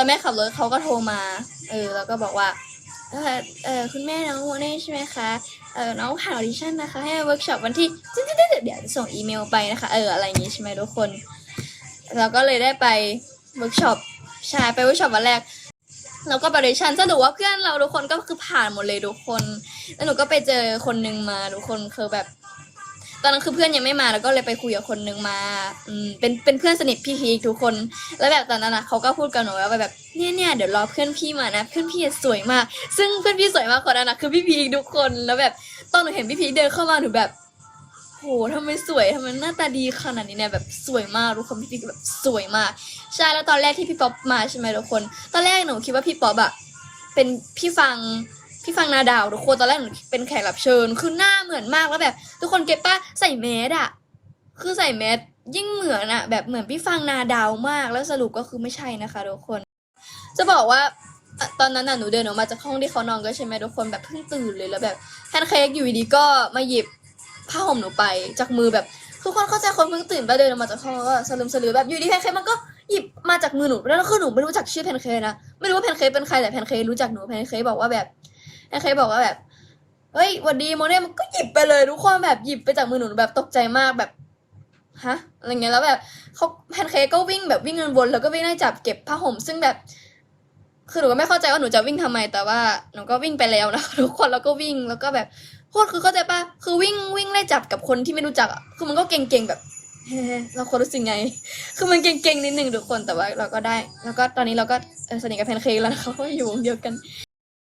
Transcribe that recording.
อนแม่ขับรถเขาก็โทรมา เออ แล้วก็บอกว่า เออเออคุณแม่น้องโมเน่ใช่ไหมคะ เออน้องผ่านออดิชั่นนะคะ ให้เวิร์กช็อปวันที่เดี๋ยวเดี๋ยวจะส่งอีเมลไปนะคะ เออ อะไรอย่างงี้ใช่ไหมทุกคน เราก็เลยได้ไปเวิร์กช็อปใช่ไปเวิร์กช็อปวันแรกเราก็ไปอดิชั่นสรุปว่าเพื่อนเราทุกคนก็คือผ่านหมดเลยทุกคน แล้วหนูก็ไปเจอคนนึงมาทุกคนคือแบบ ตอนนั้นคือเพื่อนยังไม่มาแล้วก็เลยไปคุยกับคนนึงมา อืมเป็นเป็นเพื่อนสนิทพี่พีทุกคน แล้วแบบตอนนั้นนะเขาก็พูดกับหนูว่าแบบเนี่ยเนี่ยเดี๋ยวรอเพื่อนพี่มานะเพื่อนพี่สวยมาก ซึ่งเพื่อนพี่สวยมากคนนั้นนะคือพี่พีทุกคนแล้วแบบตอนหนูเห็นพี่พีเดินเข้ามาหนูแบบโหทำไมสวยทำไมหน้าตาดีขนาดนี้เนี่ยแบบสวยมากทุกคนพี่พีแบบสวยมากใช่แล้วตอนแรกที่พี่ป๊อปมาใช่ไหมทุกคน ตอนแรกหนูคิดว่าพี่ป๊อปอะเป็นพี่ฟัง พี่ฟังนาดาวทุกคนตอนแรกหนูเป็นแขกรับเชิญ คือหน้าเหมือนมากแล้วแบบ ทุกคนเก็ตป้าใส่แมสอะคือใส่แมสยิ่งเหมือนอะแบบเหมือนพี่ฟังนาดาวมากแล้วสรุปก็คือไม่ใช่นะคะทุกคน จะบอกว่าตอนนั้นน่ะหนูเดินออกมาจากห้องที่เขานอนก็ใช่ไหมทุกคนแบบเพิ่งตื่นเลยแล้วแบบแพนเค้กอยู่ดีก็มาหยิบผ้าห่มหนูไปจากมือแบบทุกคนเข้าใจคนเพิ่งตื่นไปเดินออกมาจากห้องแล้วก็สลืมสลือแบบอยู่ดีแพนเค้กมันก็หยิบมาจากมือหนูแล้วคือหนูไม่รู้จักชื่อแพนเค้กนะไม่รู้ว่าแพนเค้กเป็นใครแต่แพนเค้กรู้จักหนูแพนเค้กบอกว่าแบบ แพนเค้กบอกว่าแบบเฮ้ยหวันดีโมเน่มันก็หยิบไปเลยทุกคนแบบหยิบไปจากมือหนูแบบตกใจมากแบบฮะอะไรเงี้ยแล้วแบบเขาแพนเค้กก็วิ่งแบบวิ่งเงินวนแล้วก็วิ่งไล่จับเก็บผ้าห่มซึ่งแบบ คือหนูก็ไม่เข้าใจว่าหนูจะวิ่งทำไมแต่ว่าหนูก็วิ่งไปแล้วนะทุกคนแล้วก็วิ่งแล้วก็แบบโคตรคือเข้าใจปะคือวิ่งวิ่งไล่จับกับคนที่ไม่รู้จักอะคือมันก็เก่งๆแบบเราควรรู้สึกไง คือมันเก่งๆนิดนึงทุกคนแต่ว่าเราก็ได้ แล้วก็ตอนนี้เราก็สนิทกับแพนเค้กแล้วเพราะว่าอยู่วงเดียวกัน